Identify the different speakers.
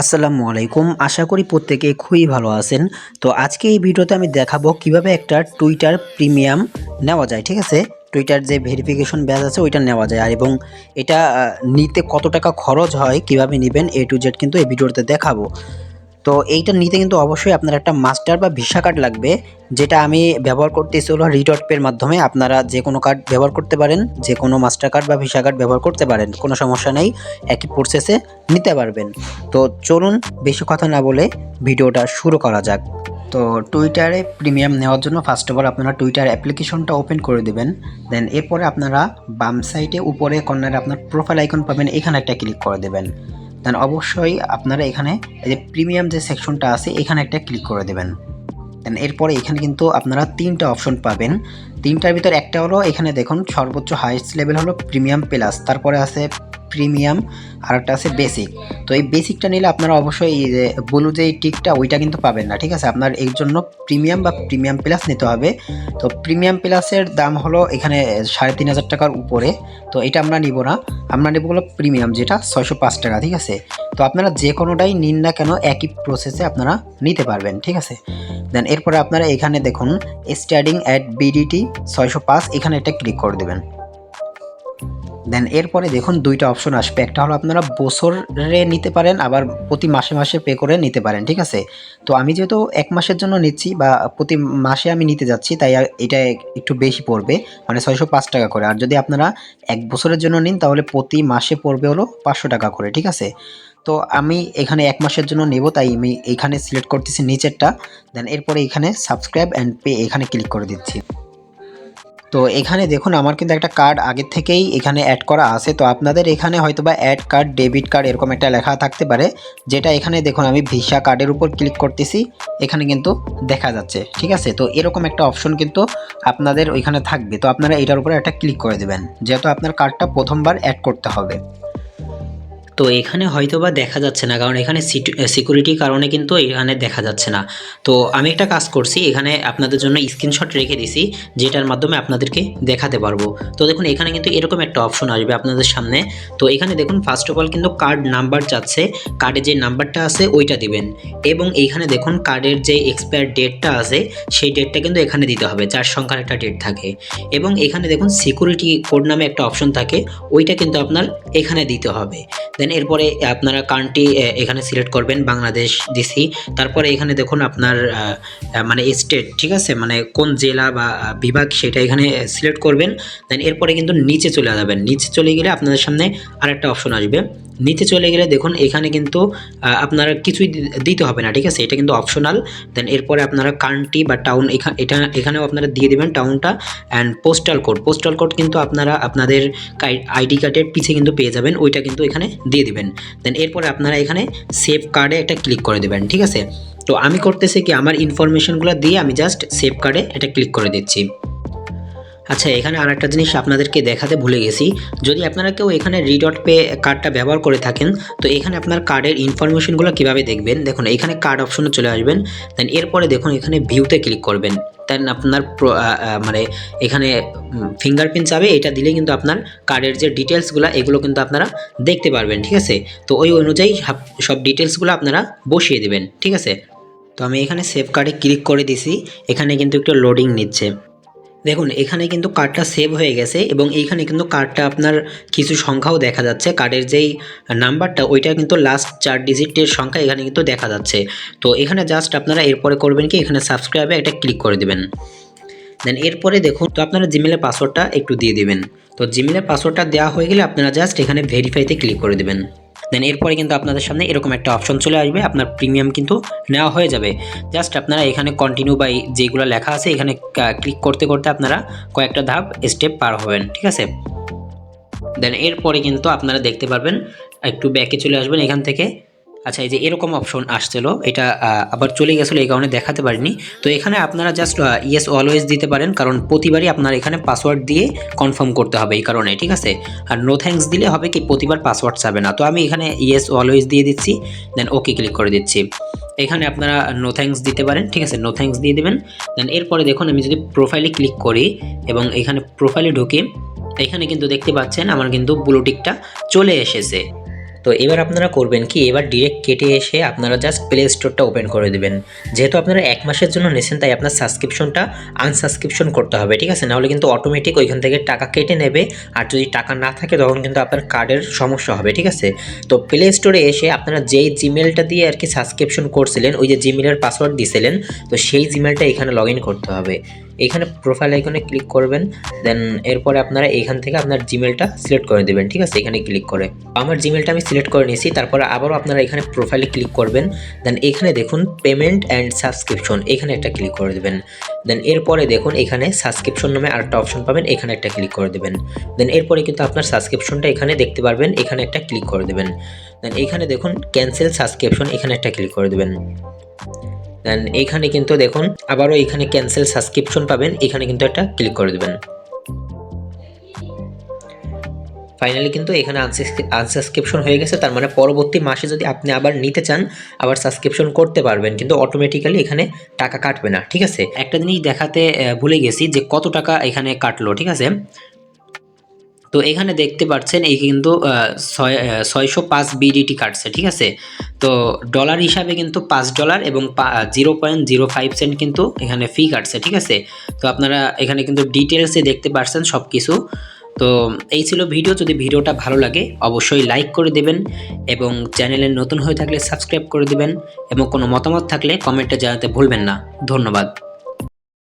Speaker 1: আসসালামু আলাইকুম। আশা করি প্রত্যেকে খুবই ভালো আছেন। তো আজকে এই ভিডিওতে আমি দেখাবো কীভাবে একটা টুইটার প্রিমিয়াম নেওয়া যায়, ঠিক আছে? টুইটার যে ভেরিফিকেশন ব্যাচ আছে, ওইটা নেওয়া যায়। আর এবং এটা নিতে কত টাকা খরচ হয়, কীভাবে নেবেন, এ টু জেড কিন্তু এই ভিডিওতে দেখাবো। তো এইটা নিতে কিন্তু অবশ্যই আপনার একটা মাস্টার বা ভিসা কার্ড লাগবে, যেটা আমি ব্যবহার করতেছি হলো রিডট পের মাধ্যমে। আপনারা যে কোনো কার্ড ব্যবহার করতে পারেন, যে কোনো মাস্টার কার্ড বা ভিসা কার্ড ব্যবহার করতে পারেন, কোনো সমস্যা নেই, একই প্রসেসে নিতে পারবেন। তো চলুন বেশি কথা না বলে ভিডিওটা শুরু করা যাক। তো টুইটারে প্রিমিয়াম নেওয়ার জন্য ফার্স্ট অফ অল আপনারা টুইটার অ্যাপ্লিকেশনটা ওপেন করে দেবেন। দেন এরপরে আপনারা বাম সাইডে উপরে কর্নারে আপনার প্রোফাইল আইকন পাবেন, এখানে একটা ক্লিক করে দেবেন। দেন অবশ্যই আপনারা এখানে এই যে প্রিমিয়াম যে সেকশনটা আছে, এখানে একটা ক্লিক করে দেবেন। দেন এরপরে এখানে কিন্তু আপনারা তিনটা অপশন পাবেন। তিনটার ভিতর একটা হলো এখানে দেখুন, সর্বোচ্চ হাইস্ট লেভেল হলো প্রিমিয়াম প্লাস তারপরে আছে প্রিমিয়াম আর একটা আছে বেসিক তো এই বেসিকটা নিলে আপনারা অবশ্যই এই যে ব্লু যে টিকটা ওইটা কিন্তু পাবেন না, ঠিক আছে? আপনার এর জন্য প্রিমিয়াম বা প্রিমিয়াম প্লাস নিতে হবে। তো প্রিমিয়াম প্লাসের দাম হলো এখানে সাড়ে তিন হাজার টাকার উপরে। তো এটা আমরা নিব না। আমরা নেব হলো প্রিমিয়াম যেটা ছয়শো পাঁচ টাকা, ঠিক আছে? তো আপনারা যে কোনোটাই নিন না কেন, একই প্রসেসে আপনারা নিতে পারবেন, ঠিক আছে? দেন এরপরে আপনারা এখানে দেখুন স্টার্টিং অ্যাট বিডিটি ছয়শো পাঁচ, এখানে এটা ক্লিক করে দেবেন। দেন এরপরে দেখুন দুইটা অপশন আসবে। একটা হলো আপনারা বছরে নিতে পারেন, আবার প্রতি মাসে মাসে পে করে নিতে পারেন, ঠিক আছে? তো আমি যেহেতু এক মাসের জন্য নিচ্ছি বা প্রতি মাসে আমি নিতে যাচ্ছি, তাই এটা একটু বেশি পড়বে মানে ছয়শো পাঁচ টাকা করে। আর যদি আপনারা এক বছরের জন্য নিন, তাহলে প্রতি মাসে পড়বে হলো পাঁচশো টাকা করে, ঠিক আছে? তো আমি এখানে এক মাসের জন্য নেব, তাই আমি এখানে সিলেক্ট করতেছি নিচেরটা। দেন এরপরে এখানে সাবস্ক্রাইব অ্যান্ড পে এখানে ক্লিক করে দিচ্ছি। তো এখানে দেখুন, আমার কিন্তু একটা কার্ড আগের থেকেই এখানে অ্যাড করা আছে। তো আপনাদের এখানে হয়তো বা অ্যাড কার্ড ডেবিট কার্ড এরকম একটা লেখা থাকতে পারে, যেটা এখানে দেখুন, আমি ভিসা কার্ডের উপর ক্লিক করতেছি, এখানে কিন্তু দেখা যাচ্ছে, ঠিক আছে? তো এরকম একটা অপশন কিন্তু আপনাদের ওইখানে থাকবে। তো আপনারা এটার উপরে একটা ক্লিক করে দেবেন, যেহেতু আপনার কার্ডটা প্রথমবার অ্যাড করতে হবে। তো এখানে হয়তো বা দেখা যাচ্ছে না, কারণ এখানে সিকিউরিটির কারণে কিন্তু এখানে দেখা যাচ্ছে না। তো আমি একটা কাজ করছি, এখানে আপনাদের জন্য স্ক্রিনশট রেখে দিছি, যেটার মাধ্যমে আপনাদেরকে দেখাতে পারব। তো দেখুন, এখানে কিন্তু এরকম একটা অপশন আসবে আপনাদের সামনে। তো এখানে দেখুন ফার্স্ট অফ অল কিন্তু কার্ড নাম্বার চাচ্ছে কার্ডে যে নাম্বারটা আছে, ওইটা দিবেন। এবং এইখানে দেখুন কার্ডের যে এক্সপায়ার ডেটটা আছে, সেই ডেটটা কিন্তু এখানে দিতে হবে চার সংখ্যার একটা ডেট থাকে। এবং এখানে দেখুন সিকিউরিটি কোড নামে একটা অপশন থাকে, ওইটা কিন্তু আপনার এখানে দিতে হবে। দেন এরপরে আপনারা কান্ট্রি এখানে সিলেক্ট করবেন বাংলাদেশ দিছি তারপরে এখানে দেখুন আপনার মানে স্টেট ঠিক আছে? মানে কোন জেলা বা বিভাগ সেটা এখানে সিলেক্ট করবেন। দেন এরপরে কিন্তু নিচে চলে যাবেন। নিচে চলে গেলে আপনাদের সামনে আরেকটা অপশন আসবে। নিচে চলে গেলে দেখুন, এখানে কিন্তু আপনারা কিছুই দিতে হবে না, ঠিক আছে? এটা কিন্তু অপশনাল দেন এরপরে আপনারা কান্ট্রি বা টাউন এটা, এখানেও আপনারা দিয়ে দেবেন টাউনটা and postal code postal code কিন্তু আপনারা আপনাদের আইডি কার্ডের পিছে কিন্তু পেয়ে যাবেন, ওইটা কিন্তু এখানে দিয়ে দেবেন। দেন এরপরে আপনারা এখানে সেভ কার্ডে একটা ক্লিক করে দেবেন, ঠিক আছে? তো আমি করতেছি কি, আমার ইনফরমেশনগুলো দিয়ে আমি জাস্ট সেভ কার্ডে এটা ক্লিক করে দিচ্ছি। আচ্ছা এখানে আর একটা জিনিস আপনাদেরকে দেখাতে ভুলে গেছি। যদি আপনারা কেউ এখানে রিডট পে কার্ডটা ব্যবহার করে থাকেন, তো এখানে আপনার কার্ডের ইনফরমেশনগুলো কীভাবে দেখবেন? দেখুন এখানে কার্ড অপশনে চলে আসবেন, দেন এরপরে দেখুন, এখানে ভিউতে ক্লিক করবেন। দেন আপনার মানে এখানে ফিঙ্গারপ্রিন্ট যাবে, এটা দিলে কিন্তু আপনার কার্ডের যে ডিটেলসগুলো এগুলো কিন্তু আপনারা দেখতে পারবেন, ঠিক আছে? তো ওই অনুযায়ী সব- ডিটেলসগুলো আপনারা বসিয়ে দেবেন, ঠিক আছে? তো আমি এখানে সেভ কার্ডে ক্লিক করে দিছি, এখানে কিন্তু একটু লোডিং নিচ্ছে। দেখুন, এখানে কিন্তু কার্ডটা সেভ হয়ে গেছে এবং এইখানে কিন্তু কার্ডটা আপনার কিছু সংখ্যাও দেখা যাচ্ছে। কার্ডের যেই নাম্বারটা ওইটা কিন্তু লাস্ট চার ডিজিটের সংখ্যা এখানে কিন্তু দেখা যাচ্ছে। তো এখানে জাস্ট আপনারা এরপরে করবেন কি, এখানে সাবস্ক্রাইবে একটা ক্লিক করে দেবেন। দেন এরপরে দেখুন, তো আপনারা জিমেলের পাসওয়ার্ডটা একটু দিয়ে দিবেন। তো জিমেলের পাসওয়ার্ডটা দেওয়া হয়ে গেলে আপনারা জাস্ট এখানে ভেরিফাইতে ক্লিক করে দেবেন। দেন এরপরে কিন্তু আপনাদের সামনে এরকম একটা অপশন চলে আসবে। আপনার প্রিমিয়াম কিন্তু নেওয়া হয়ে যাবে। জাস্ট আপনারা এখানে কন্টিনিউ বাই যেগুলো লেখা আছে, এখানে ক্লিক করতে করতে আপনারা কয়েকটা ধাপ স্টেপ পার হবেন, ঠিক আছে? দেন এরপরে কিন্তু আপনারা দেখতে পারবেন, একটু ব্যাকে চলে আসবেন এখান থেকে। আচ্ছা এই যে এরকম অপশন আসছিল, এটা আবার চলে গেছিল, এই কারণে দেখাতে পারিনি। তো এখানে আপনারা জাস্ট ইয়েস অলওয়েজ দিতে পারেন, কারণ প্রতিবারই আপনার এখানে পাসওয়ার্ড দিয়ে কনফার্ম করতে হবে এই কারণে, ঠিক আছে? আর নো থ্যাঙ্কস দিলে হবে কি, প্রতিবার পাসওয়ার্ড চাবে না। তো আমি এখানে ইয়েস অলওয়েজ দিয়ে দিচ্ছি দেন ওকে ক্লিক করে দিচ্ছি। এখানে আপনারা নো থ্যাঙ্কস দিতে পারেন, ঠিক আছে? নো থ্যাঙ্কস দিয়ে দেবেন। দেন এরপরে দেখুন, আমি যদি প্রোফাইলে ক্লিক করি, এবং এখানে প্রোফাইলে ঢুকি, এখানে কিন্তু দেখতে পাচ্ছেন, আমার কিন্তু ব্লুটিকটা চলে এসেছে। তো
Speaker 2: এবার আপনারা করবেন কি, এবার ডিরেক্ট কেটে এসে আপনারা জাস্ট প্লে স্টোরটা ওপেন করে দেবেন। যেহেতু আপনারা এক মাসের জন্য নিয়েছেন তাই আপনার সাবস্ক্রিপশনটা আনসাবস্ক্রিপশন করতে হবে, ঠিক আছে? নাহলে কিন্তু অটোমেটিক ওইখান থেকে টাকা কেটে নেবে, আর যদি টাকা না থাকে, তখন কিন্তু আপনার কার্ডের সমস্যা হবে, ঠিক আছে? তো প্লে স্টোরে এসে আপনারা যেই জিমেলটা দিয়ে আর কি সাবস্ক্রিপশন করছিলেন, ওই যে জিমেলের পাসওয়ার্ড দিয়েছিলেন তো সেই জিমেলটা এখানে লগ করতে হবে। এখানে প্রোফাইল আইকনে ক্লিক করবেন দেন এরপরে আপনারা এখান থেকে আপনার জিমেলটা সিলেক্ট করে দেবেন, ঠিক আছে? এখানে ক্লিক করে। আমার জিমেলটা আমি সিলেক্ট করে নিয়েছি, তারপরে আবারও আপনারা এখানে প্রোফাইলে ক্লিক করবেন দেন এখানে দেখুন পেমেন্ট অ্যান্ড সাবস্ক্রিপশন এখানে একটা ক্লিক করে দেবেন। দেন এরপরে দেখুন এখানে সাবস্ক্রিপশন নামে আরেকটা অপশন পাবেন, এখানে একটা ক্লিক করে দেবেন। দেন এরপরে কিন্তু আপনার সাবস্ক্রিপশনটা এখানে দেখতে পারবেন, এখানে একটা ক্লিক করে দেবেন। দেন এখানে দেখুন ক্যান্সেল সাবস্ক্রিপশন এখানে একটা ক্লিক করে দেবেন। দেন এইখানে কিন্তু দেখুন, আবারও এখানে ক্যান্সেল সাবস্ক্রিপশন পাবেন, এখানে কিন্তু একটা ক্লিক করে দেবেন। ফাইনালি কিন্তু এখানে আনসাবস্ক্রিপশন হয়ে গেছে, তার মানে পরবর্তী মাসে যদি আপনি আবার নিতে চান, আবার সাবস্ক্রিপশন করতে পারবেন, কিন্তু অটোমেটিক্যালি এখানে টাকা কাটবে না, ঠিক আছে? একটা জিনিস দেখাতে ভুলে গেছি যে কত টাকা এখানে কাটলো, ঠিক আছে? তো এখানে দেখতে পাচ্ছেন এই কিন্তু ছয়শো পাঁচ বিডিটি কাটছে, ঠিক আছে? তো ডলার হিসাবে কিন্তু পাঁচ ডলার এবং zero point zero five cent কিন্তু এখানে ফি কাটছে, ঠিক আছে? তো আপনারা এখানে কিন্তু ডিটেলসে দেখতে পাচ্ছেন সব কিছু তো এই ছিল ভিডিও, যদি ভিডিওটা ভালো লাগে অবশ্যই লাইক করে দেবেন এবং চ্যানেলে নতুন হয়ে থাকলে সাবস্ক্রাইব করে দেবেন এবং কোনো মতামত থাকলে কমেন্টে জানাতে ভুলবেন না। ধন্যবাদ।